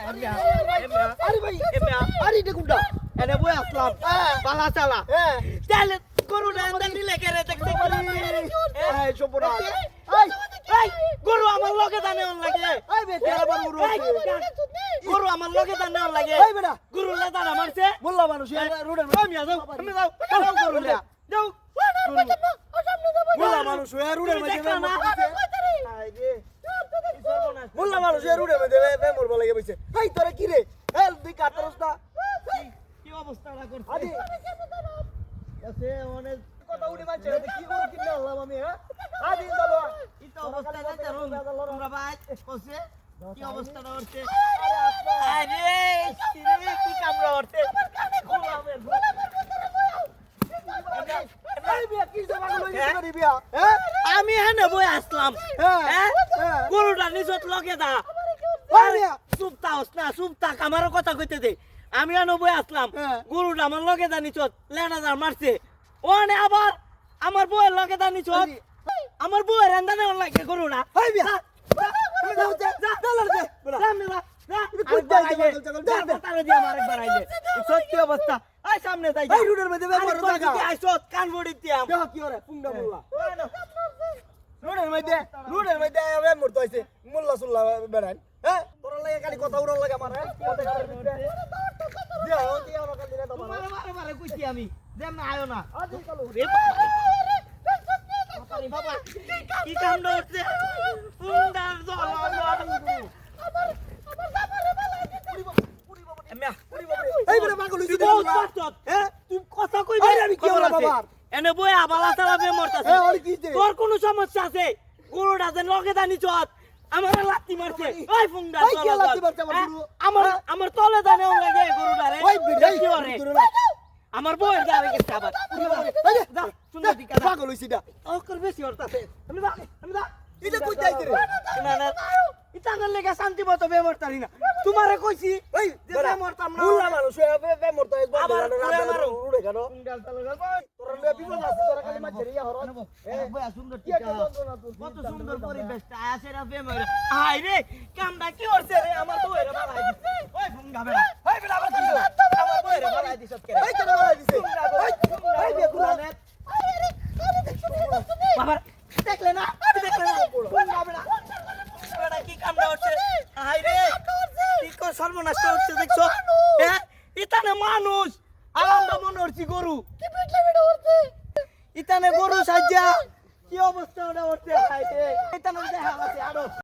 আরে ভাই আরে এটা কোনটা এনে বই আসলাম বালা চালা হ্যাঁ তাহলে গরু ডান্ডা নিলে কেরে দেখতে এই সপনা এই এই গরু আমার লগে দানে অন লাগে এই বে তেরা বার গরু গরু আমার লগে দানে অন লাগে এই বেটা গরু লে দানা মারছে মোল্লা মানুষ রোডের আমি যাও আমি যাও যাও গরু লে যাও মোল্লা মানুষ রোডের মধ্যে দেখলা না? আই রে মোল্লা মানুষ রোডের মধ্যে বে মরবা লাগে বইছে। এই তোরা কি রে? এই দুই কাটরস না কি অবস্থাটা করছে? আদি। আছে অনেক কথা উড়ে মারছে কি করব কিনা আল্লাহ আমি হ্যাঁ? আদি চলো। ইতো অবস্থা না তোমরা ভাই কইছে কি অবস্থাটা হচ্ছে আরে আরে রে কি কামড়া হচ্ছে এই বিয়া কি জমা লই গেছে বিয়া? হ্যাঁ? হেনে বই আসলাম হ্যাঁ হ্যাঁ হ্যাঁ গরুটা নিচত লগে দা ওই মিয়া। চুপতা হস না চুপতা আমারও কথা কইতে দে আমি আনো বই আসলাম হ্যাঁ। গরুটা আমার লগে দা নিচত লেনাদার মারছে ওনে আবার আমার বউয়ের লগে দা নিচত আমার বউয়ের রান্দানে অন লাগে গরুটা এই বিয়া দিয়ে সত্যি অবস্থা আই সামনে রোডের মধ্যে বড়ি দিয়াম কি ওরে মোল্লা রোডের মধ্যে রোডের মধ্যে বে মরতো আইছে মোল্লা সুল্লা বেড়ান হ্যাঁ তোর লাগে খালি কথা উড়ার লাগে আমার আমি যেন আয়ো না। কি কাণ্ড হচ্ছে? এনে বই আবালা চালাবে মরতাছে। হইছে? তোর কোনো সমস্যা আছে গরুটা যেন লগে দানি চত আমার লাত্তি মারছে ওই ফুংডা ওই কে লাত্তি মারছে আমার গরু? আমার হ্যাঁ? তলে দানে লাগে গরুটা রে ওই? আমার বউয়ের গাড়ি গেছে আবার যা সুন্দর দিকা পাগল হইছিস না ও কর বেশি হরতাছে আমি যা আমি যা এটা কই যাইতে রে না না না লেগে শান্তি মতো বেমরতারি না তোমারে কইছি ওই যে বেড়া বেমরতাম না মোল্লা মানুষ বে বে আবার মারো। রোডে কেন কি কত সুন্দর পরিবেশটা আছে। রে রে কামটা কি করছে রে? আমার দিছে। ওই বেড়া। কি দিছ কে কেন দিছে। বাবা দেখলে না? দেখলে না? ফুংডা বেড়া। বেড়া কি কামটা হচ্ছে? হাই রে। কি কর সর্বনাশ হচ্ছে দেখছ? হ্যাঁ? ইতানে মানুষ। আলামটা মনে হচ্ছে গরু। ইতানে গরু সাজ্জা। কি অবস্থা ওটা ওর হাই রে ইতানে দেখা আছে আরও।